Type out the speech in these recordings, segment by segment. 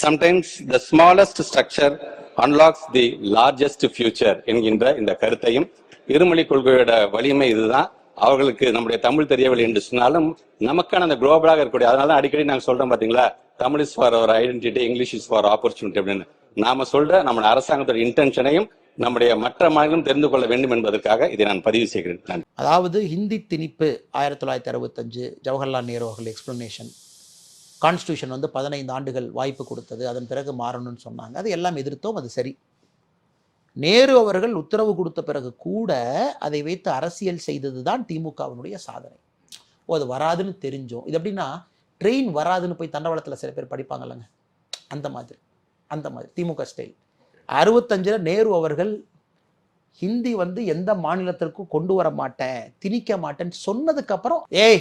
Sometimes the smallest structure unlocks the largest future என்கின்ற இந்த கருத்தையும் இருமொழி கொள்கையோட வலிமை இதுதான். அவர்களுக்கு நம்முடைய தமிழ் தெரியவில்லை என்று சொன்னாலும் நமக்கான அந்த குளோபலாக இருக்கக்கூடிய அதனால அடிக்கடி நாங்கள் சொல்றோம் பாத்தீங்களா? Tamil is for our identity English is for opportunity அப்படின்னு. நாம சொல்ற நம்ம அரசாங்கத்தோட இன்டென்ஷனையும் நம்முடைய மற்ற மாநிலம் தெரிந்து கொள்ள வேண்டும் என்பதற்காக இதை நான் பதிவு செய்கிறேன். அதாவது ஹிந்தி திணிப்பு ஆயிரத்தி தொள்ளாயிரத்தி அறுபத்தஞ்சு ஜவஹர்லால் நேரு அவர்கள் எக்ஸ்பிளனேஷன் கான்ஸ்டியூஷன் வந்து பதினைந்து ஆண்டுகள் வாய்ப்பு கொடுத்தது அதன் பிறகு மாறணும்னு சொன்னாங்க. அது எல்லாம் எதிர்த்தோம் அது சரி. நேரு அவர்கள் உத்தரவு கொடுத்த பிறகு கூட அதை வைத்து அரசியல் செய்தது தான் திமுகவினுடைய சாதனை. ஓ அது வராதுன்னு தெரிஞ்சோம். இது எப்படின்னா ட்ரெயின் வராதுன்னு போய் தண்டவாளத்தில் சில பேர் படிப்பாங்கல்லங்க. அந்த மாதிரி அந்த மாதிரி திமுக ஸ்டைல் அறுபத்தஞ்சில் நேரு அவர்கள் ஹிந்தி வந்து எந்த மாநிலத்திற்கும் கொண்டு வர மாட்டேன் திணிக்க மாட்டேன்னு சொன்னதுக்கப்புறம் ஏய்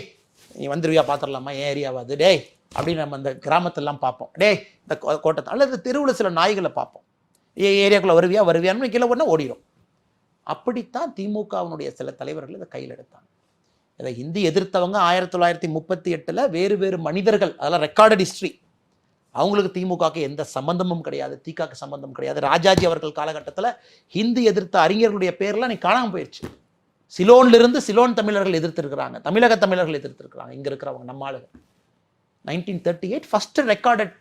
நீ வந்துருவியா பார்த்துடலாமா ஏன் ஏரியாவாது? டேய் அப்படின்னு நம்ம இந்த கிராமத்தெல்லாம் பார்ப்போம். டேய் இந்த கோ- கோட்டத்தை அல்லது தெருவில் சில நாய்களை பார்ப்போம். ஏ ஏரியாக்குள்ளே வருவியா வருவியான்னு கீழே ஒன்றா ஓடிடும் அப்படித்தான் திமுகவினுடைய சில தலைவர்கள் இதை கையில் எடுத்தாங்க. இதை ஹிந்தி எதிர்த்தவங்க ஆயிரத்தி தொள்ளாயிரத்தி முப்பத்தி எட்டில் வேறு வேறு மனிதர்கள் அதெல்லாம் ரெக்கார்டட் ஹிஸ்ட்ரி அவங்களுக்கு திமுகவுக்கு எந்த சம்பந்தமும் கிடையாது திகாக்கு சம்பந்தம் கிடையாது. ராஜாஜி அவர்கள் காலகட்டத்தில் ஹிந்தி எதிர்த்த அறிஞர்களுடைய பேர்லாம் நீ காணாமல் போயிடுச்சு சிலோன்லேருந்து சிலோன் தமிழர்கள் எதிர்த்திருக்கிறாங்க தமிழக தமிழர்கள் எதிர்த்திருக்கிறாங்க. இங்கே இருக்கிறவங்க நம்ம ஆளுகள் nineteen thirty eight first recorded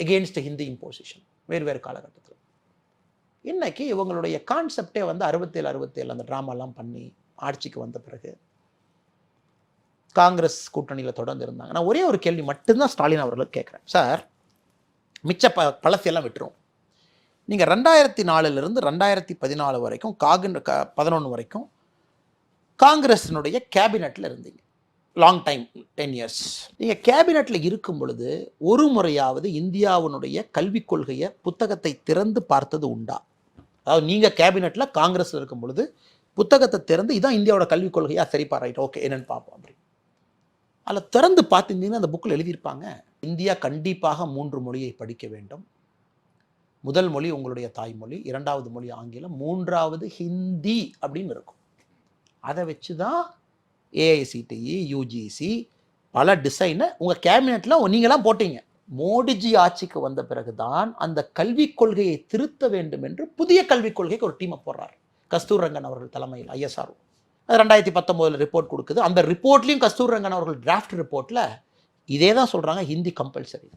against Hindi imposition வேறு வேறு காலகட்டத்தில். இன்னைக்கு இவங்களுடைய கான்செப்டே வந்து அறுபத்தேழு அறுபத்தேழு அந்த ட்ராமாலாம் பண்ணி ஆட்சிக்கு வந்த பிறகு காங்கிரஸ் கூட்டணியில் தொடர்ந்து இருந்தாங்க. நான் ஒரே ஒரு கேள்வி மட்டும்தான் ஸ்டாலின் அவர்களுக்கு கேட்குறேன் சார் மிச்ச ப பழசையெல்லாம் விட்டுரும் நீங்கள் ரெண்டாயிரத்தி நாலுலேருந்து ரெண்டாயிரத்தி பதினாலு வரைக்கும் காகின் க பதினொன்று வரைக்கும் காங்கிரஸினுடைய கேபினெட்டில் இருந்தீங்க. லாங் டைம் டென் இயர்ஸ் நீங்கள் கேபினெட்டில் இருக்கும் பொழுது ஒரு முறையாவது இந்தியாவினுடைய கல்விக் கொள்கையை புத்தகத்தை திறந்து பார்த்தது உண்டா? அதாவது நீங்கள் கேபினெட்டில் காங்கிரஸில் இருக்கும் பொழுது புத்தகத்தை திறந்து இதான் இந்தியாவோட கல்விக் கொள்கையாக சரிப்பா ரைட் ஓகே என்னென்னு பார்ப்போம் அப்படி. அதில் திறந்து பார்த்துருந்தீங்கன்னா அந்த புக்கில் எழுதியிருப்பாங்க இந்தியா கண்டிப்பாக மூன்று மொழியை படிக்க வேண்டும். முதல் மொழி உங்களுடைய தாய்மொழி இரண்டாவது மொழி ஆங்கிலம் மூன்றாவது ஹிந்தி அப்படின்னு இருக்கும். அதை வச்சு தான் ஏஐசிடிஇ யூஜிசி பல டிசைனை உங்கள் கேபினெட்டில் நீங்களாம் போட்டீங்க. மோடிஜி ஆட்சிக்கு வந்த பிறகுதான் அந்த கல்விக் கொள்கையை திருத்த வேண்டும் என்று புதிய கல்விக் கொள்கைக்கு ஒரு டீமை போடுறார். கஸ்தூர் ரங்கன் அவர்கள் தலைமையில் ஐஎஸ்ஆர் அது ரெண்டாயிரத்தி பத்தொம்போதில் ரிப்போர்ட் கொடுக்குது. அந்த ரிப்போர்ட்லேயும் கஸ்தூர் ரங்கன் அவர்கள் டிராஃப்ட் ரிப்போர்ட்டில் இதே தான் சொல்கிறாங்க ஹிந்தி கம்பல்சரி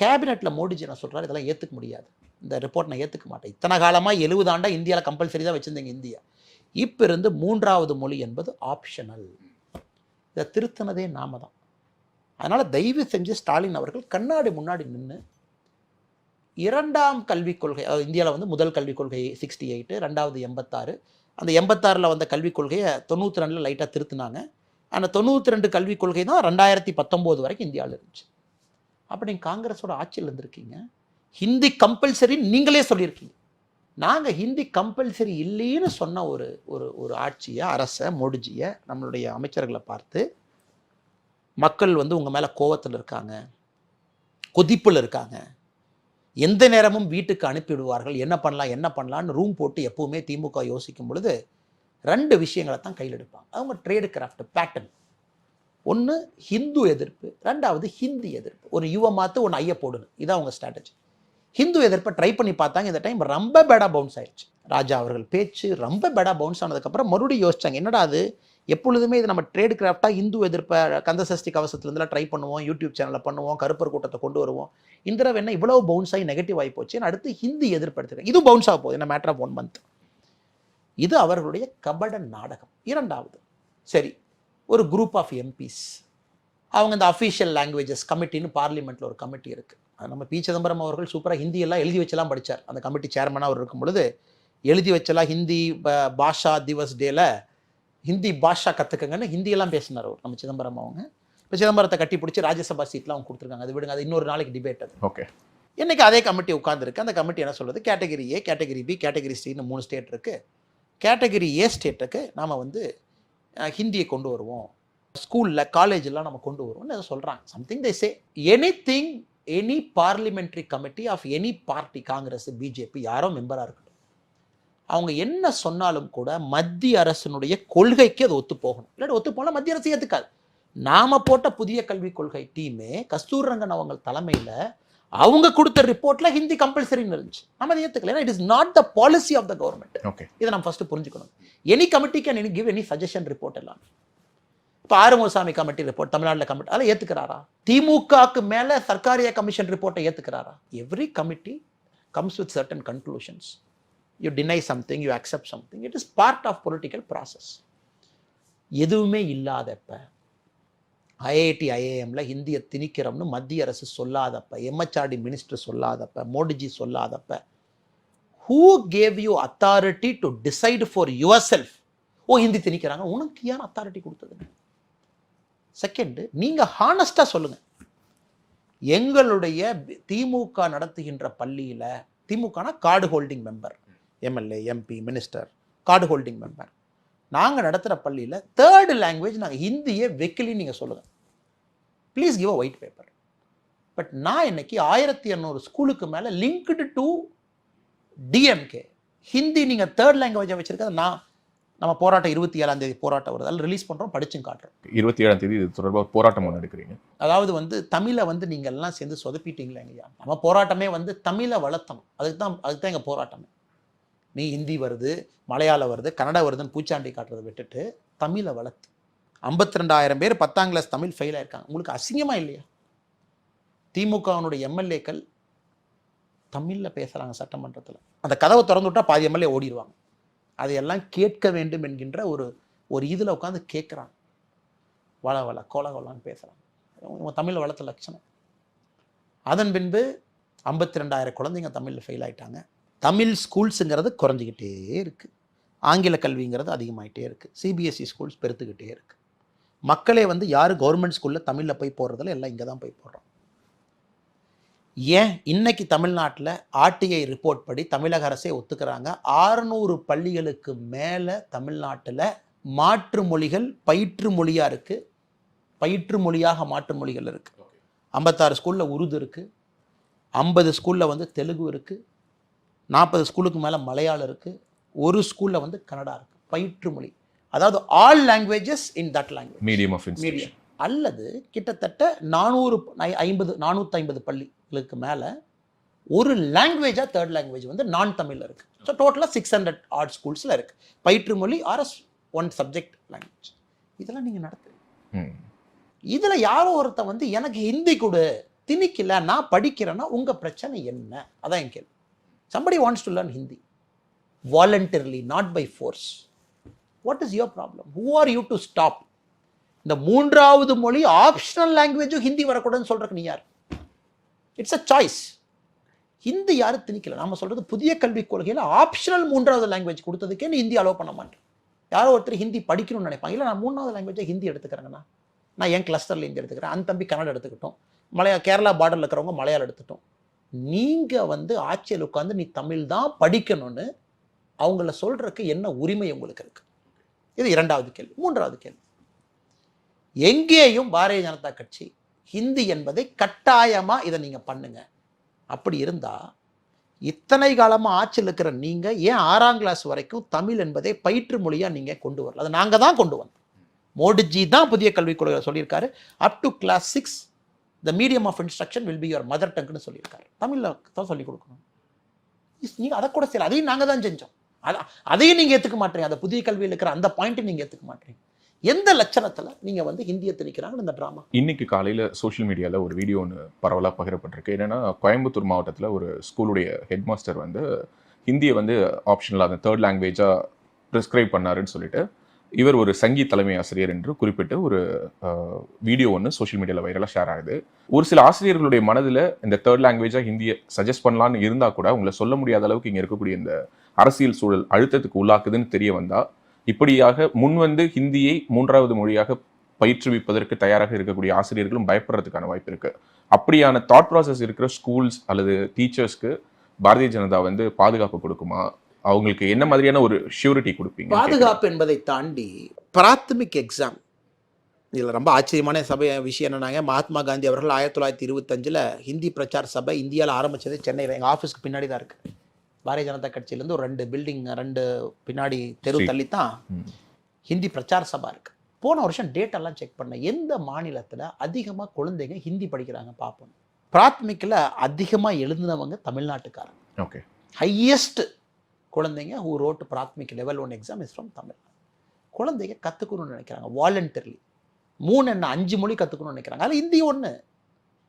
கேபினெட்டில் மோடிஜி நான் சொல்கிறாரு இதெல்லாம் ஏற்றுக்க முடியாது. இந்த ரிப்போர்ட் நான் ஏற்றுக்க மாட்டேன். இத்தனை காலமாக எழுபது ஆண்டாக இந்தியாவில் கம்பல்சரி தான் வச்சுருந்தீங்க இந்தியா. இப்போ இருந்து மூன்றாவது மொழி என்பது ஆப்ஷனல் இதை திருத்தினதே நாம தான். அதனால் தயவு செஞ்சு ஸ்டாலின் அவர்கள் கண்ணாடி முன்னாடி நின்று இரண்டாம் கல்விக் கொள்கை அதாவது இந்தியாவில் வந்து முதல் கல்விக் கொள்கை சிக்ஸ்டி எயிட்டு ரெண்டாவது எண்பத்தாறு. அந்த எண்பத்தாறில் வந்த கல்விக் கொள்கையை தொண்ணூற்றி ரெண்டில் லைட்டாக திருத்தினாங்க. அந்த தொண்ணூற்றி ரெண்டு கல்விக் கொள்கை தான் ரெண்டாயிரத்தி பத்தொம்போது வரைக்கும் இந்தியாவில் இருந்துச்சு. அப்போ நீங்கள் காங்கிரஸோட ஆட்சியில் இருந்திருக்கீங்க. ஹிந்தி கம்பல்சரி நீங்களே சொல்லியிருக்கீங்க. நாங்கள் ஹிந்தி கம்பல்சரி இல்லைன்னு சொன்ன ஒரு ஒரு ஒரு ஆட்சியை அரசை மோடிஜியை நம்மளுடைய அமைச்சர்களை பார்த்து மக்கள் வந்து உங்கள் மேலே கோவத்தில் இருக்காங்க கொதிப்பில் இருக்காங்க. எந்த நேரமும் வீட்டுக்கு அனுப்பிவிடுவார்கள். என்ன பண்ணலாம் என்ன பண்ணலான்னு ரூம் போட்டு எப்போவுமே திமுக யோசிக்கும் பொழுது ரெண்டு விஷயங்களை தான் கையில் எடுப்பாங்க. அவங்க ட்ரேடு கிராஃப்ட் பேட்டர்ன் ஒன்று ஹிந்து எதிர்ப்பு ரெண்டாவது ஹிந்தி எதிர்ப்பு. ஒரு யுவ மாற்று ஒன்று ஐய போடணும் இதான் அவங்க ஸ்ட்ராட்டஜி ஹிந்து எதிர்ப்பை ட்ரை பண்ணி பார்த்தாங்க. இந்த டைம் ரொம்ப பேடா பவுன்ஸ் ஆயிடுச்சு ராஜா அவர்கள் பேச்சு ரொம்ப பேடா பவுன்ஸ் ஆனதுக்கப்புறம் மறுபடியும் யோசிச்சாங்க. என்னடா அது? எப்பொழுதுமே இது நம்ம ட்ரேட் கிராஃப்டாக இந்து எதிர்ப்பை கந்தசஷ்டி கவசத்துலேருந்துலாம் ட்ரை பண்ணுவோம். யூடியூப் சேனலில் பண்ணுவோம். கருப்பர் கூட்டத்தை கொண்டு வருவோம். இந்த தடவை என்ன இவ்வளோ பவுன்ஸ் ஆகி நெகட்டிவ் ஆகி போச்சு. அடுத்து ஹிந்தி எதிர்ப்பு எடுத்துருக்கேன் இதுவும் பவுன்ஸ் ஆக போகுது. என்ன மேட்டர் ஆஃப் ஒன் மந்த் இது அவர்களுடைய கபட நாடகம். இரண்டாவது. சரி ஒரு குரூப் ஆஃப் எம்பிஸ் அவங்க இந்த அஃபீஷியல் லாங்குவேஜஸ் கமிட்டின்னு பார்லிமெண்ட்டில் ஒரு கமிட்டி இருக்குது நம்ம பி. சிதம்பரம் அவர்கள் சூப்பராக ஹிந்தி எல்லாம் எழுதி வச்செல்லாம் படித்தார் அந்த கமிட்டி சேர்மனாக அவர் இருக்கும் பொழுது எழுதி வச்செல்லாம் ஹிந்தி பாஷா திவஸ் டேல ஹிந்தி பாஷா கற்றுக்கங்கன்னு ஹிந்தியெல்லாம் பேசினார் அவர் நம்ம சிதம்பரம் அவங்க. இப்போ சிதம்பரத்தை கட்டி பிடிச்சி ராஜ்யசபா சீட்லாம் அவங்க கொடுத்துருக்காங்க. அது விடுங்க அது இன்னொரு நாளைக்கு டிபேட் அது. ஓகே இன்னைக்கு அதே கமிட்டி உட்காந்துருக்கு அந்த கமிட்டி என்ன சொல்றது? Category A category B category சின்னு மூணு ஸ்டேட் இருக்கு. கேட்டகரி ஏ ஸ்டேட்டுக்கு நாம வந்து ஹிந்தியை கொண்டு வருவோம். ஸ்கூலில் காலேஜெல்லாம் நம்ம கொண்டு வருவோம்னு சொல்கிறாங்க something they say anything any parliamentary committee of any party Congress BJP யாரோ மெம்பராக இருக்கட்டும். அவங்க என்ன சொன்னாலும் கூட மத்திய அரசினுடைய கொள்கைக்கு அது ஒத்து போகணும். இல்லாட்டி ஒத்து போனால் மத்திய அரசு ஏற்றுக்காது நாம போட்ட புதிய கல்விக் கொள்கை டீமே கஸ்தூர் ரங்கன் அவங்க தலைமையில் அவங்க கொடுத்த ரிப்போர்ட்ல ஹிந்தி கம்பல்சரின்னு இருந்துச்சு. நம்ம அதை ஏத்துக்கல. ஏன்னா it is not the policy of the government okay இதை நம்ம ஃபர்ஸ்ட் புரிஞ்சுக்கணும். Any committee can any give any suggestion report எல்லாம். இப்போ ஆறுமுகசாமி கமிட்டி ரிப்போர்ட் தமிழ்நாட்டில் கமிட்டி அதை ஏற்றுக்கிறாரா திமுகவுக்கு மேலே சர்க்காரிய கமிஷன் ரிப்போர்ட்டை ஏற்றுக்கிறாரா every committee comes with certain conclusions you deny something you accept something it is part of political process எதுவுமே இல்லாதப்ப ஐஐடி ஐஏஎம்ல ஹிந்தியை திணிக்கிறோம்னு மத்திய அரசு சொல்லாதப்ப MHRD minister சொல்லாதப்ப Modiji சொல்லாதப்ப who gave you authority to decide for yourself ஓ ஹிந்தி திணிக்கிறாங்க. உனக்கு ஏன் அத்தாரிட்டி கொடுத்தது? செகண்டு நீங்கள் ஹானஸ்டாக சொல்லுங்கள் எங்களுடைய திமுக நடத்துகின்ற பள்ளியில் திமுகனா card holding member MLA MP minister card holding member. நாங்கள் நடத்துகிற பள்ளியில் தேர்டு லாங்குவேஜ் நாங்கள் ஹிந்தியே வைக்கலின்னு நீங்கள் சொல்லுங்கள் please give a white paper but நான் இன்னைக்கு ஆயிரத்தி இரநூறு ஸ்கூலுக்கு மேலே லிங்க்டு டு டிஎம்கே ஹிந்தி நீங்கள் தேர்ட் லாங்குவேஜை வச்சிருக்கிறது நான் நம்ம போராட்டம் இருபத்தி ஏழாம் தேதி போராட்டம் வருது. அதில் ரிலீஸ் பண்றோம் படிச்சும் காட்டுறோம். இருபத்தி ஏழாம் தேதி இது தொடர்பாக போராட்டம் முன்னெடுக்கிறீங்க அதாவது வந்து தமிழை வந்து நீங்க எல்லாம் சேர்ந்து சொதப்பிட்டீங்களே ஐயா. நம்ம போராட்டமே வந்து தமிழை வளர்த்தணும். அதுக்கு தான் அதுக்கு தான் எங்கள் போராட்டமே. நீ ஹிந்தி வருது மலையாளம் வருது கன்னடா வருதுன்னு பூச்சாண்டி காட்டுறதை விட்டுட்டு தமிழை வளர்த்து. ஐம்பத்தி ரெண்டாயிரம் பேர் பத்தாம் கிளாஸ் தமிழ் ஃபெயில் ஆயிருக்காங்க. உங்களுக்கு அசிங்கமா இல்லையா? திமுகவினுடைய எம்எல்ஏக்கள் தமிழில் பேசுகிறாங்க சட்டமன்றத்தில். அந்த கதவை திறந்து விட்டா பாதி எம்எல்ஏ ஓடிடுவாங்க. அதையெல்லாம் கேட்க வேண்டும் என்கின்ற ஒரு ஒரு இதில் உட்காந்து கேட்குறான். வள வள கோல கோலான்னு பேசுகிறாங்க தமிழ் வளர்த்த லட்சணம். அதன் பின்பு ஐம்பத்தி ரெண்டாயிரம் குழந்தைங்க தமிழில் ஃபெயில் ஆகிட்டாங்க தமிழ் ஸ்கூல்ஸுங்கிறது குறைஞ்சிக்கிட்டே இருக்குது ஆங்கில கல்விங்கிறது அதிகமாயிட்டே இருக்குது சிபிஎஸ்சி ஸ்கூல்ஸ் பெருத்துக்கிட்டே இருக்குது மக்களே வந்து யார் கவர்மெண்ட் ஸ்கூலில் தமிழில் போய் போடுறதில்ல எல்லாம் இங்கே தான் போய் போடுறோம். ஏன் இன்னைக்கு தமிழ்நாட்டில் ஆர்டிஐ ரிப்போர்ட் படி தமிழக அரசே ஒத்துக்கிறாங்க? ஆறுநூறு பள்ளிகளுக்கு மேலே தமிழ்நாட்டில் மாற்று மொழிகள் பயிற்று மொழியாக இருக்குது பயிற்று மொழியாக மாற்று மொழிகள் இருக்குது ஐம்பத்தாறு ஸ்கூலில் உருது இருக்குது ஐம்பது ஸ்கூலில் வந்து தெலுங்கு இருக்குது நாற்பது ஸ்கூலுக்கு மேலே மலையாளம் இருக்குது ஒரு ஸ்கூலில் வந்து கன்னடா இருக்குது பயிற்று மொழி. அதாவது all languages in that language medium of medium அல்லது கிட்டத்தட்ட நானூறு ஐம்பது நானூற்றி ஐம்பது பள்ளிகளுக்கு மேலே ஒரு லாங்குவேஜாக தேர்ட் லாங்குவேஜ் வந்து நான் தமிழில் இருக்குது ஸோ டோட்டலாக சிக்ஸ் ஹண்ட்ரட் ஆர்ட் ஸ்கூல்ஸில் இருக்குது பயிற்று மொழி ஆர்எஸ் ஒன் சப்ஜெக்ட் லாங்குவேஜ் இதெல்லாம் நீங்கள் நடத்துறீங்க இதில் யாரோ ஒருத்தன் வந்து எனக்கு ஹிந்தி கொடு திணிக்கல நான் படிக்கிறேன்னா உங்கள் பிரச்சனை என்ன? அதான் என் கேள்வி. Somebody wants to learn Hindi voluntarily not by force. What is your problem? Who are you to stop? இந்த மூன்றாவது மொழி ஆப்ஷனல் லாங்குவேஜும் ஹிந்தி வரக்கூடாதுன்னு சொல்கிறக்கு நீ யார்? இட்ஸ் அ சாய்ஸ் ஹிந்தி யாரும் திணிக்கல. நாம சொல்றது புதிய கல்விக் கொள்கையில் ஆப்ஷனல் மூன்றாவது லாங்குவேஜ் கொடுத்ததுக்கே நீ ஹிந்தி அலோவ் பண்ண மாட்டேன். யாரோ ஒருத்தர் ஹிந்தி படிக்கணும்னு நினைப்பாங்க. இல்லை நான் மூணாவது லாங்குவேஜை ஹிந்தி எடுத்துக்கிறேங்கண்ணா. நான் என் கிளஸ்டரில் ஹிந்தி எடுத்துக்கிறேன். அந்த தம்பி கன்னடம் எடுத்துக்கிட்டோம். மலையா கேரளா பார்டரில் இருக்கிறவங்க மலையாளம் எடுத்துட்டோம். நீங்கள் வந்து ஆட்சியில் உட்காந்து நீ தமிழ் தான் படிக்கணும்னு அவங்கள சொல்றதுக்கு என்ன உரிமை உங்களுக்கு இருக்கு? இது இரண்டாவது கேள்வி. மூன்றாவது கேள்வி. எங்கேயும் பாரதிய ஜனதா கட்சி ஹிந்தி என்பதை கட்டாயமாக இதை நீங்கள் பண்ணுங்க. அப்படி இருந்தால் இத்தனை காலமாக ஆட்சியில் இருக்கிற நீங்கள் ஏன் ஆறாம் கிளாஸ் வரைக்கும் தமிழ் என்பதை பயிற்று மொழியாக நீங்கள் கொண்டு வரல? அதை நாங்கள் தான் கொண்டு வந்தோம். மோடிஜி தான் புதிய கல்விக் கொள்கை சொல்லியிருக்காரு. Up to class six the medium of instruction will be your mother டங்க்னு சொல்லியிருக்காரு. தமிழில் தான் சொல்லிக் கொடுக்கணும். நீங்கள் அதை கூட செய்யல. அதையும் நாங்கள் தான் செஞ்சோம். அதான் அதையும் நீங்கள் ஏற்றுக்க மாட்டீங்க. அந்த புதிய கல்வியில் இருக்கிற அந்த பாயிண்ட்டை நீங்கள் ஏற்றுக்க மாட்டீங்க. எந்த லட்சணத்தில் நீங்கள் வந்து ஹிந்தியை திணிக்கிறாங்க இந்த ட்ராமா இன்னைக்கு காலையில் சோஷியல் மீடியாவில் ஒரு வீடியோ ஒன்று பரவலாக பகிரப்பட்டிருக்கு. என்னென்னா கோயம்புத்தூர் மாவட்டத்தில் ஒரு ஸ்கூலுடைய ஹெட் மாஸ்டர் வந்து ஹிந்தியை வந்து ஆப்ஷனலாக அந்த தேர்ட் லாங்குவேஜாக ப்ரிஸ்கிரைப் பண்ணாருன்னு சொல்லிட்டு இவர் ஒரு சங்கி தலைமை ஆசிரியர் என்று குறிப்பிட்டு ஒரு வீடியோ ஒன்று சோஷியல் மீடியாவில் வைரலாக ஷேர் ஆகுது. ஒரு சில ஆசிரியர்களுடைய மனதில் இந்த தேர்ட் லாங்குவேஜாக ஹிந்தியை சஜஸ்ட் பண்ணலான்னு இருந்தால் கூட உங்களை சொல்ல முடியாத அளவுக்கு இங்கே இருக்கக்கூடிய இந்த அரசியல் சூழல் அழுத்தத்துக்கு உள்ளாக்குதுன்னு தெரிய வந்தால் இப்படியாக முன் வந்து ஹிந்தியை மூன்றாவது மொழியாக பயிற்றுவிப்பதற்கு தயாராக இருக்கக்கூடிய ஆசிரியர்களும் பயப்படுறதுக்கான வாய்ப்பு இருக்கு. அப்படியான தாட் ப்ராசஸ் இருக்கிற ஸ்கூல்ஸ் அல்லது டீச்சர்ஸ்க்கு பாரதிய ஜனதா வந்து பாதுகாப்பு கொடுக்குமா? அவங்களுக்கு என்ன மாதிரியான ஒரு ஷூரிட்டி கொடுப்பீங்க பாதுகாப்பு என்பதை தாண்டி பிராத்தமிக் எக்ஸாம் இதில் ரொம்ப ஆச்சரியமான சபை விஷயம் என்னன்னாங்க மகாத்மா காந்தி அவர்கள் ஆயிரத்தி தொள்ளாயிரத்தி இருபத்தஞ்சில் ஹிந்தி பிரச்சார சபை இந்தியாவில் ஆரம்பிச்சது சென்னையில். எங்கள் ஆஃபீஸ்க்கு பின்னாடி தான் இருக்குது பாரதிய ஜனதா கட்சியிலேருந்து ஒரு ரெண்டு பில்டிங் ரெண்டு பின்னாடி தெரு Street. தள்ளி தான் ம். ஹிந்தி பிரச்சார சபா இருக்கு. போன வருஷம் டேட் எல்லாம் செக் பண்ணேன் எந்த மாநிலத்தில் அதிகமாக குழந்தைங்க ஹிந்தி படிக்கிறாங்க பார்ப்போம் பிராத்மிக்கில் அதிகமாக எழுதினவங்க தமிழ்நாட்டுக்காரங்க. ஓகே ஹையஸ்ட் குழந்தைங்க who wrote Prathmik level one exam is from Tamil. குழந்தைங்க கற்றுக்கணும்னு நினைக்கிறாங்க வாலண்டர்லி மூணு என்ன அஞ்சு மொழி கற்றுக்கணும்னு நினைக்கிறாங்க. அது ஹிந்தி ஒன்று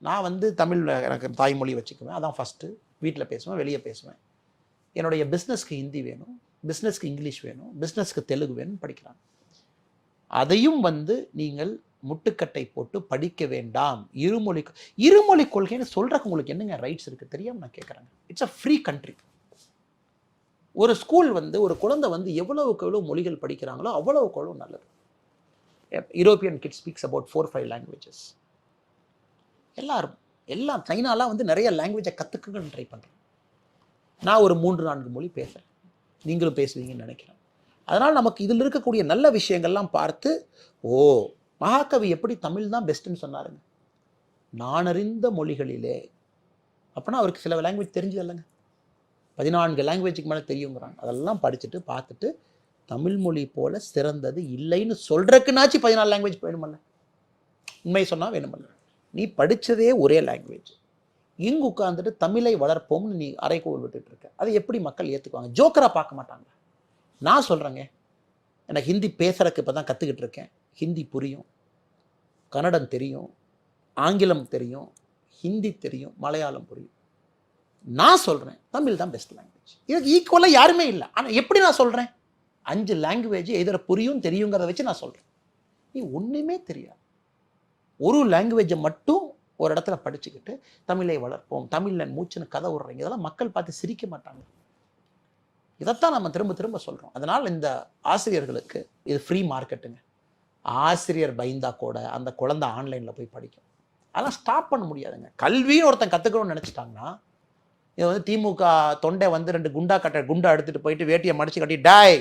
நான் வந்து தமிழ் எனக்கு தாய்மொழி வச்சுக்குவேன். அதான் ஃபஸ்ட்டு வீட்டில் பேசுவேன் வெளியே பேசுவேன். என்னுடைய பிஸ்னஸ்க்கு ஹிந்தி வேணும் பிஸ்னஸ்க்கு இங்கிலீஷ் வேணும் பிஸ்னஸ்க்கு தெலுங்கு வேணும் படிக்கிறாங்க அதையும் வந்து நீங்கள் முட்டுக்கட்டை போட்டு படிக்க வேண்டாம். இருமொழி இருமொழி கொள்கைன்னு சொல்கிறக்கு உங்களுக்கு என்னங்க ரைட்ஸ் இருக்கு தெரியாமல் நான் கேட்குறேங்க இட்ஸ் அ ஃப்ரீ கண்ட்ரி ஒரு ஸ்கூல் வந்து ஒரு குழந்தை வந்து எவ்வளவுக்கு எவ்வளோ மொழிகள் படிக்கிறாங்களோ அவ்வளவுக்கு எவ்வளோ நல்லது. European kid speaks about four five languages எல்லாரும் எல்லாம் சைனாலாம் வந்து நிறைய லாங்குவேஜை கற்றுக்குங்கன்னு ட்ரை பண்ணுறேன் நான் ஒரு மூன்று நான்கு மொழி பேசுகிறேன் நீங்களும் பேசுவீங்கன்னு நினைக்கிறேன். அதனால் நமக்கு இதில் இருக்கக்கூடிய நல்ல விஷயங்கள்லாம் பார்த்து ஓ மகாகவி எப்படி தமிழ் தான் பெஸ்ட்டுன்னு சொன்னாருங்க. நான் அறிந்த மொழிகளிலே அப்போனா அவருக்கு சில லாங்குவேஜ் தெரிஞ்சதில்லைங்க. பதினான்கு லாங்குவேஜுக்கு மேலே தெரியுங்கிறாங்க. அதெல்லாம் படிச்சுட்டு பார்த்துட்டு தமிழ் மொழி போல் சிறந்தது இல்லைன்னு சொல்கிறக்குனாச்சும் பதினாலு லாங்குவேஜ் வேணுமல்ல. உண்மை சொன்னால் வேணுமல்ல. நீ படித்ததே ஒரே லாங்குவேஜ் இங்கு உட்காந்துட்டு தமிழை வளர்ப்போம்னு நீ அரைக்கோள் விட்டுட்டு இருக்க அதை எப்படி மக்கள் ஏற்றுக்குவாங்க ஜோக்கராக பார்க்க மாட்டாங்க. நான் சொல்கிறேங்க எனக்கு ஹிந்தி பேசுகிறக்கு இப்போ தான் கற்றுக்கிட்டு இருக்கேன். ஹிந்தி புரியும். கன்னடம் தெரியும். ஆங்கிலம் தெரியும். ஹிந்தி தெரியும். மலையாளம் புரியும். நான் சொல்கிறேன் தமிழ் தான் பெஸ்ட் லாங்குவேஜ் இதுக்கு ஈக்குவலாக யாருமே இல்லை. ஆனால் எப்படி நான் சொல்கிறேன் அஞ்சு லாங்குவேஜ் எதிர புரியும் தெரியுங்கிறத வச்சு நான் சொல்கிறேன் நீ ஒன்றுமே தெரியாது. ஒரு லாங்குவேஜை மட்டும் ஒரு இடத்துல படிச்சுக்கிட்டு தமிழை வளர்ப்போம் தமிழில் மூச்சுன்னு கதை விடுறீங்க இதெல்லாம் மக்கள் பார்த்து சிரிக்க மாட்டாங்க. இதைத்தான் நம்ம திரும்ப திரும்ப சொல்கிறோம் அதனால் இந்த ஆசிரியர்களுக்கு இது ஃப்ரீ மார்க்கெட்டுங்க ஆசிரியர் பயந்தா கூட அந்த குழந்தை ஆன்லைனில் போய் படிக்கும். அதெல்லாம் ஸ்டாப் பண்ண முடியாதுங்க. கல்வின்னு ஒருத்தன் கற்றுக்கணும்னு நினச்சிட்டாங்கன்னா இது வந்து திமுக தொண்டை வந்து ரெண்டு குண்டா கட்ட குண்டா எடுத்துகிட்டு போயிட்டு வேட்டியை மடிச்சு கட்டி டாய்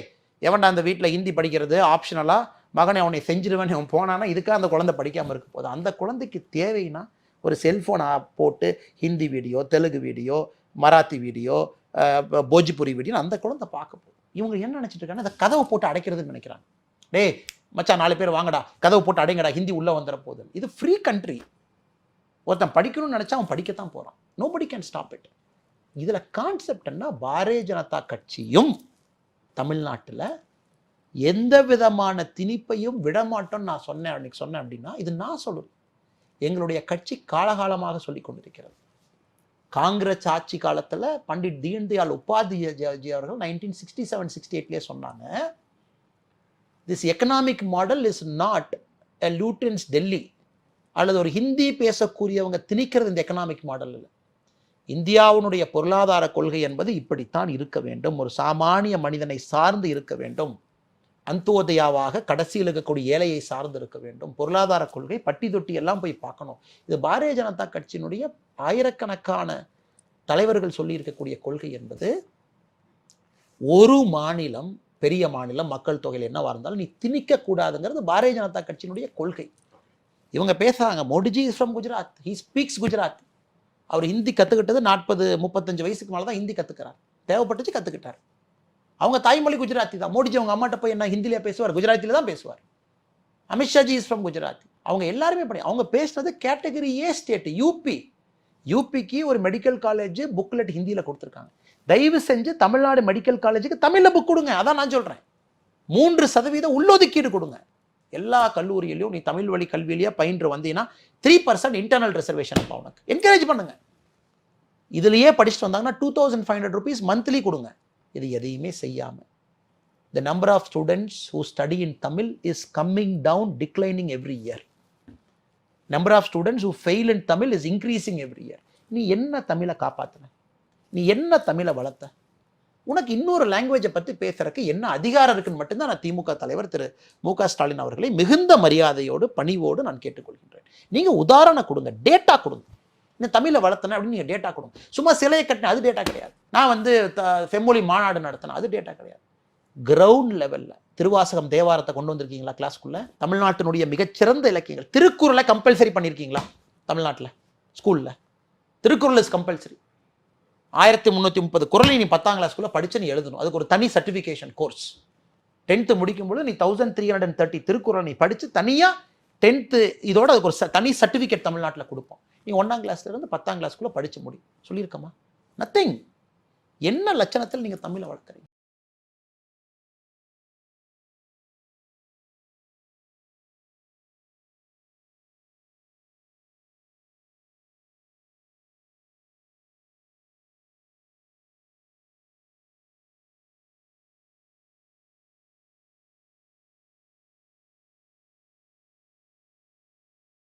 எவன்டா அந்த வீட்டில் ஹிந்தி படிக்கிறது? ஆப்ஷனலாக மகனை அவனை செஞ்சிருவேன் அவன் போனான்னா இதுக்காக அந்த குழந்தை படிக்காமல் இருக்க போகுது. அந்த குழந்தைக்கு தேவைன்னா ஒரு செல்ஃபோன் போட்டு Hindi video Telugu video Marathi video Bhojpuri Bhojpuri video அந்த குழந்தை பார்க்க போகுது. இவங்க என்ன நினச்சிட்டு இருக்காங்க அந்த கதவை போட்டு அடைக்கிறதுன்னு நினைக்கிறாங்க. டே மச்சான் நாலு பேர் வாங்கடா கதவை போட்டு அடைங்கடா ஹிந்தி உள்ளே வந்துட போகுது. இது ஃப்ரீ கண்ட்ரி ஒருத்தன் படிக்கணும்னு நினச்சா அவன் படிக்கத்தான் போகிறான் நோபடி கேன் ஸ்டாப் இட் இதில் கான்செப்ட் என்ன? பாரதிய ஜனதா கட்சியும் தமிழ்நாட்டில் எந்த விதமான திணிப்பையும் விடமாட்டோம்னு நான் சொன்னேன் அன்னைக்கு சொன்னேன் அப்படின்னா இது நான் சொல்லணும் எங்களுடைய கட்சி காலகாலமாக சொல்லி கொண்டிருக்கிறது. காங்கிரஸ் ஆட்சி காலத்தில் பண்டிட் தீன்தயாள் உபாத்யாஜி அவர்கள் நைன்டீன் சிக்ஸ்டி செவன் சிக்ஸ்டி எயிட்லேயே சொன்னாங்க this economic model is not a Lutyens Delhi அல்லது ஒரு ஹிந்தி பேசக்கூடியவங்க திணிக்கிறது இந்த எக்கனாமிக் மாடல் இல்லை இந்தியாவினுடைய பொருளாதார கொள்கை என்பது இப்படித்தான் இருக்க வேண்டும். ஒரு சாமானிய மனிதனை சார்ந்து இருக்க வேண்டும். அந்தோதயாவாக கடைசியில் இருக்கக்கூடிய ஏழையை சார்ந்து இருக்க வேண்டும். பொருளாதார கொள்கை பட்டி தொட்டி எல்லாம் போய் பார்க்கணும். இது பாரதிய ஜனதா கட்சியினுடைய ஆயிரக்கணக்கான தலைவர்கள் சொல்லி இருக்கக்கூடிய கொள்கை என்பது ஒரு மாநிலம் பெரிய மாநிலம் மக்கள் தொகையில் என்னவா இருந்தாலும் நீ திணிக்க கூடாதுங்கிறது பாரதிய ஜனதா கட்சியினுடைய கொள்கை. இவங்க பேசுறாங்க Modiji is from Gujarat he speaks Gujarat அவர் ஹிந்தி கற்றுக்கிட்டது நாற்பது முப்பத்தஞ்சு வயசுக்கு மேலே தான் ஹிந்தி கற்றுக்கிறார் தேவைப்பட்டுச்சு கற்றுக்கிட்டார் அவங்க தாய்மொழி குஜராத்தி தான். மோடிஜி அவங்க அம்மாட்ட போய் என்ன ஹிந்திலேயே பேசுவார்? குஜராத்தியில் தான் பேசுவார். அமித்ஷாஜி இஸ் ஃப்ரம் குஜராத் அவங்க எல்லாருமே படி அவங்க பேசுனது கேட்டகரி ஏ ஸ்டேட் யூபி யூபிக்கு ஒரு மெடிக்கல் காலேஜ் புக்லெட் ஹிந்தியில் கொடுத்துருக்காங்க. தயவு செஞ்சு தமிழ்நாடு மெடிக்கல் காலேஜுக்கு தமிழில் புக் கொடுங்க. அதான் நான் சொல்கிறேன் மூன்று சதவீத உள்ளொதுக்கீடு கொடுங்க. எல்லா கல்லூரியிலையும் நீ தமிழ் வழி கல்வியிலேயே பயின்று வந்தீங்கன்னா த்ரீ பர்சன்ட் இன்டர்னல் ரிசர்வேஷன் அப்போ உனக்கு. என்கரேஜ் பண்ணுங்க. இதுலேயே படிச்சுட்டு வந்தாங்கன்னா two thousand five hundred rupees monthly கொடுங்க. இது எதையுமே செய்யாமல். The number of students who study in Tamil is coming down declining every year number of students who fail in Tamil is increasing every year நீ என்ன தமிழை காப்பாற்றின நீ என்ன தமிழை வளர்த்த? உனக்கு இன்னொரு லாங்குவேஜை பற்றி பேசுறதுக்கு என்ன அதிகாரம் இருக்குன்னு மட்டும்தான் நான் திமுக தலைவர் திரு மு க ஸ்டாலின் அவர்களை மிகுந்த மரியாதையோடு பணிவோடு நான் கேட்டுக்கொள்கின்றேன். நீங்கள் உதாரணம் கொடுங்க டேட்டா கொடுங்க. இந்த தமிழை வளர்த்தன அப்படின்னு நீங்கள் டேட்டா கொடுங்க. சும்மா சிலையை கட்டின அது டேட்டா கிடையாது. நான் வந்து த- செம்மொழி மாநாடு நடத்தினேன் அது டேட்டா கிடையாது. கிரவுண்ட் லெவலில் திருவாசகம் தேவாரத்தை கொண்டு வந்திருக்கீங்களா கிளாஸ்க்குள்ளே தமிழ்நாட்டினுடைய மிகச்சிறந்த இலக்கியங்கள். திருக்குறளை கம்பல்சரி பண்ணியிருக்கீங்களா தமிழ்நாட்டில்? ஸ்கூலில் திருக்குறள் இஸ் கம்பல்சரி ஆயிரத்தி முந்நூற்றி முப்பது குரலை நீ பத்தாம் கிளாஸ்க்குள்ளே படித்து நீ எழுதணும். அதுக்கு ஒரு தனி சர்டிஃபிகேஷன் கோர்ஸ் டென்த்து முடிக்கும்போது நீ thousand three hundred thirty Thirukkural நீ படித்து தனியாக டென்த்து இதோட அதுக்கு ஒரு தனி சர்டிஃபிகேட் தமிழ்நாட்டில் கொடுப்போம். நீ ஒன்றாம் கிளாஸ்லேருந்து பத்தாம் கிளாஸ்க்குள்ளே படித்து முடியும் சொல்லியிருக்கமா நத்திங் என்ன லட்சணத்தில் நீங்கள் தமிழை வளர்க்குறீங்க?